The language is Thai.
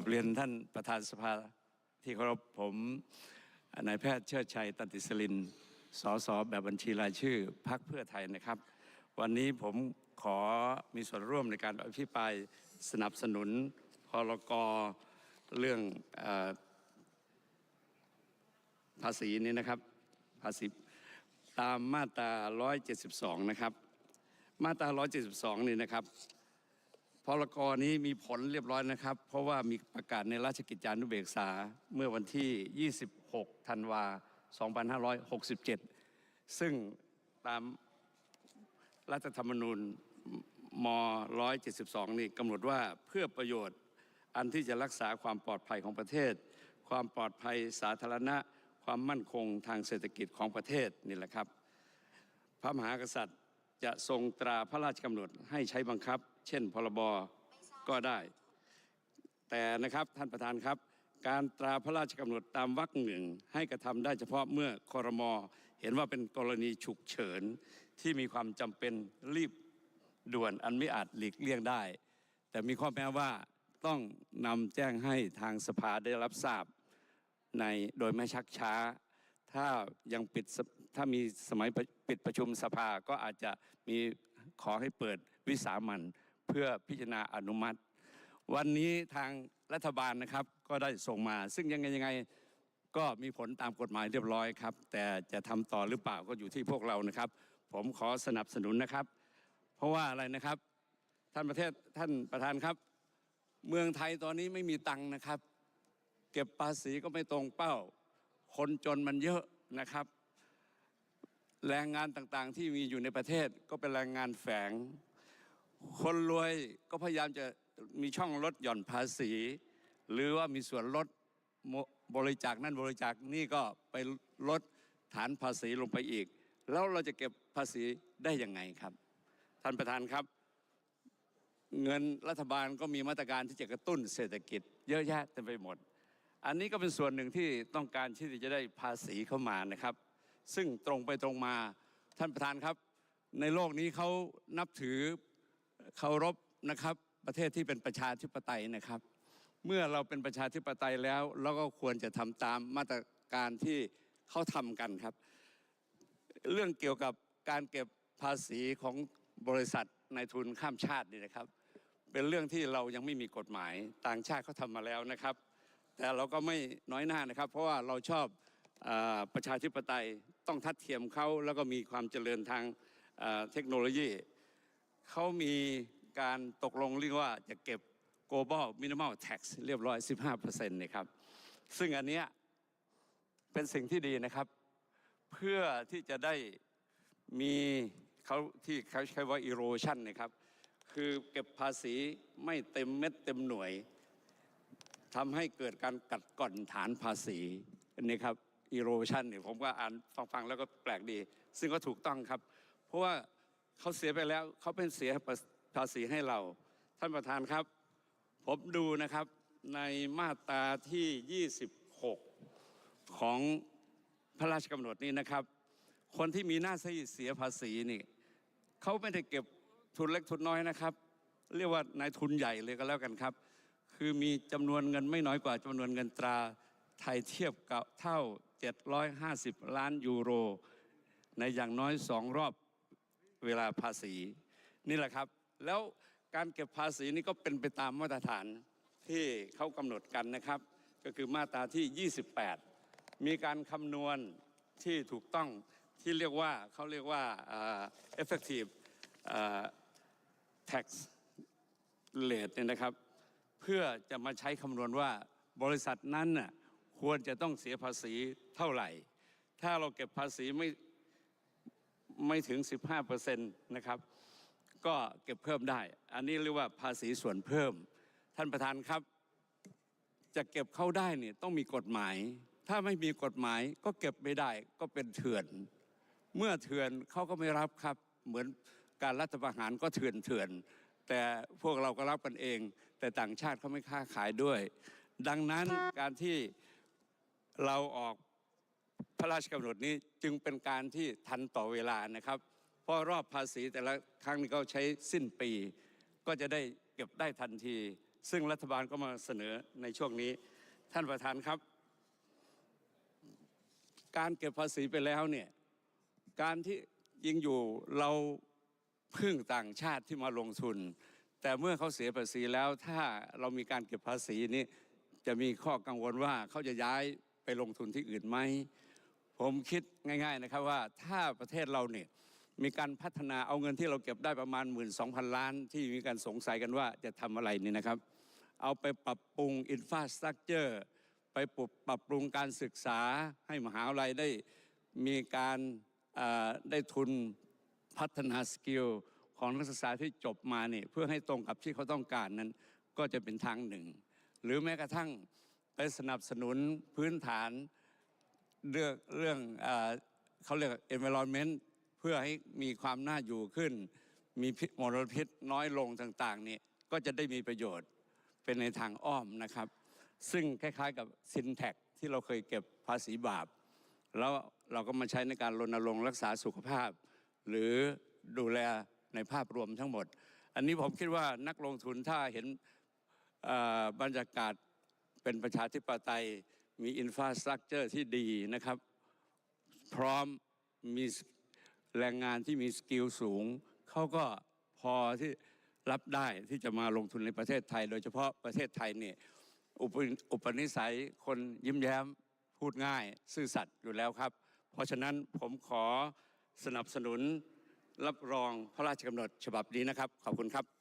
กับเรียนท่านประธานสภาที่เคารพผมนายแพทย์เชิดชัยตันติสลินสสแบบบัญชีรายชื่อพักเพื่อไทยนะครับ วันนี้ผมขอมีส่วนร่วมในการอภิปรายสนับสนุนพรกเรื่องอภาษีนี้นะครับภาษีตามมาตรา 172 นะครับ มาตรา 172 นี่นะครับ พรกนี้มีผลเรียบร้อยนะครับ เพราะว่ามีประกาศในราชกิจจานุเบกษาเมื่อวันที่ 26 ธันวา 2567 ซึ่งตามรัฐธรรมนูญม 172 นี่กำหนดว่าเพื่อประโยชน์อันที่จะรักษาความปลอดภัยของประเทศ ความปลอดภัยสาธารณะ ความมั่นคงทางเศรษฐกิจของประเทศนี่แหละครับ พระมหากษัตริย์จะทรงตราพระราชกำหนดให้ใช้บังคับ เช่นพรบก็ได้ แต่นะครับท่านประธานครับ การตราพระราชกำหนดตามวรรคหนึ่งให้กระทำได้เฉพาะเมื่อคอรมอเห็นว่าเป็นกรณีฉุกเฉินที่มีความจำเป็นรีบด่วนอันไม่อาจหลีกเลี่ยงได้ แต่มีข้อแม้ว่าต้องนำแจ้งให้ทางสภาได้รับทราบในโดยไม่ชักช้า ถ้ายังปิดถ้ามีสมัยปิดประชุมสภาก็อาจจะมีขอให้เปิดวิสามัน เพื่อพิจารณาอนุมัติ วันนี้ทางรัฐบาลนะครับก็ได้ส่งมา ซึ่งยังไงยังไงก็มีผลตามกฎหมายเรียบร้อยครับ แต่จะทำต่อหรือเปล่าก็อยู่ที่พวกเรานะครับ ผมขอสนับสนุนนะครับ เพราะว่าอะไรนะครับ ท่านประเทศท่านประธานครับ เมืองไทยตอนนี้ไม่มีตังค์นะครับ เก็บภาษีก็ไม่ตรงเป้า คนจนมันเยอะนะครับ แรงงานต่างๆที่มีอยู่ในประเทศก็เป็นแรงงานแฝง คนรวยก็พยายามจะมีช่องลดหย่อนภาษี หรือว่ามีส่วนลดบริจาคนั่นบริจาคนี่ก็ไปลดฐานภาษีลงไปอีก แล้วเราจะเก็บภาษีได้ยังไงครับ ท่านประธานครับ เงินรัฐบาลก็มีมาตรการที่จะกระตุ้นเศรษฐกิจ เยอะแยะเต็มไปหมด อันนี้ก็เป็นส่วนหนึ่งที่ต้องการที่จะได้ภาษีเข้ามานะครับ ซึ่งตรงไปตรงมาท่านประธานครับ ในโลกนี้เขานับถือ เคารพนะครับประเทศที่เป็นประชาธิปไตยนะครับ เมื่อเราเป็นประชาธิปไตยแล้วเราก็ควรจะทำตามมาตรการที่เขาทำกันครับ เรื่องเกี่ยวกับการเก็บภาษีของบริษัทในทุนข้ามชาตินี่นะครับ เป็นเรื่องที่เรายังไม่มีกฎหมายต่างชาติเขาทำมาแล้วนะครับ แต่เราก็ไม่น้อยหน้านะครับ เพราะว่าเราชอบอประชาธิปไตยต้องทัดเทียมเขาแล้วก็มีความเจริญทางเทคโนโลยี เขามีการตกลงเรียกว่าจะเก็บ global minimal tax เรียบร้อย 15%นะครับ ซึ่งอันเนี้ยเป็นสิ่งที่ดีนะครับ เพื่อที่จะได้มีเขาที่เขาใช้ว่า erosion นะครับ คือเก็บภาษีไม่เต็มเม็ดเต็มหน่วยทำให้เกิดการกัดก่อนฐานภาษีนนี้ครับ erosion เนี่ยผมก็อ่านฟังฟังแล้วก็แปลกดี ซึ่งก็ถูกต้องครับ เพราะว่า เขาเสียไปแล้วเขาเป็นเสียภาษีให้เรา ท่านประธานครับ ผมดูนะครับในมาตราที่ 26 ของพระราชกำหนดนี้นะครับ คนที่มีหน้าที่เสียภาษีนี่เขาไม่ได้เก็บทุนเล็กทุนน้อยนะครับ เรียกว่านายทุนใหญ่เลยก็แล้วกันครับ คือมีจำนวนเงินไม่น้อยกว่าจำนวนเงินตราไทยเทียบกับเท่า 750 ล้านยูโร ในอย่างน้อยสองรอบ เวลาภาษีนี่แหละครับ แล้วการเก็บภาษีนี่ก็เป็นไปตามมาตรฐานที่เขากำหนดกันนะครับ ก็คือมาตราที่ 28 มีการคำนวณที่ถูกต้องที่เรียกว่าเขาเรียกว่าอ่า effective อ่า tax rate เนี่ยนะครับ เพื่อจะมาใช้คำนวณว่าบริษัทนั้นน่ะควรจะต้องเสียภาษีเท่าไหร่ ถ้าเราเก็บภาษีไม่ ไม่ถึง 15%นะครับ ก็เก็บเพิ่มได้ อันนี้เรียกว่าภาษีส่วนเพิ่ม ท่านประธานครับ จะเก็บเข้าได้เนี่ยต้องมีกฎหมาย ถ้าไม่มีกฎหมายก็เก็บไม่ได้ก็เป็นเถื่อน เมื่อเถื่อนเขาก็ไม่รับครับ เหมือนการรัฐประหารก็เถื่อนเถื่อน แต่พวกเราก็รับกันเอง แต่ต่างชาติเขาไม่ค้าขายด้วย ดังนั้นการที่เราออก พระราชกำหนดนี้จึงเป็นการที่ทันต่อเวลานะครับ เพราะรอบภาษีแต่ละครั้งนี้ก็ใช้สิ้นปี ก็จะได้เก็บได้ทันที ซึ่งรัฐบาลก็มาเสนอในช่วงนี้ ท่านประธานครับ การเก็บภาษีไปแล้วเนี่ยการที่ยิงอยู่เราพึ่งต่างชาติที่มาลงทุน แต่เมื่อเขาเสียภาษีแล้วถ้าเรามีการเก็บภาษีนี้จะมีข้อกังวลว่าเขาจะย้ายไปลงทุนที่อื่นไหม ผมคิดง่าย ๆนะครับว่าถ้าประเทศเราเนี่ยมีการพัฒนาเอาเงินที่เราเก็บได้ประมาณ 1 2 0 0 0 ล้าน ที่มีการสงสัยกันว่าจะทำอะไรนี่นะครับ เอาไปปรับปรุงอินฟาสตรักเจอร์ไปปรับปรับปรุงการศึกษาให้มหาวิทยาลัยได้มีการได้ทุนพัฒนาสกิลของนักศึกษาที่จบมาเนี่ยเพื่อให้ตรงกับที่เขาต้องการนั้น ก็จะเป็นทางหนึ่ง หรือแม้กระทั่งไปสนับสนุนพื้นฐาน เรื่องเรื่องเขาเรียก environment เพื่อให้มีความน่าอยู่ขึ้น มีมลพิษน้อยลงต่างๆเนี่ยก็จะได้มีประโยชน์เป็นในทางอ้อมนะครับ ซึ่งคล้ายๆกับซินแท็กที่เราเคยเก็บภาษีบาป แล้วเราก็มาใช้ในการรณรงค์รักษาสุขภาพ หรือดูแลในภาพรวมทั้งหมด อันนี้ผมคิดว่านักลงทุนถ้าเห็นบรรยากาศเป็นประชาธิปไตย มีอินฟาสตรักเจอร์ที่ดีนะครับ พร้อมมีแรงงานที่มีสกิลสูง เขาก็พอที่รับได้ที่จะมาลงทุนในประเทศไทย โดยเฉพาะประเทศไทยเนี่ยอุปอุปนิสัยคนยิ้มแย้มพูดง่าย ซื่อสัตย์อยู่แล้วครับ เพราะฉะนั้นผมขอสนับสนุนรับรองพระราชกำหนดฉบับนี้นะครับ ขอบคุณครับ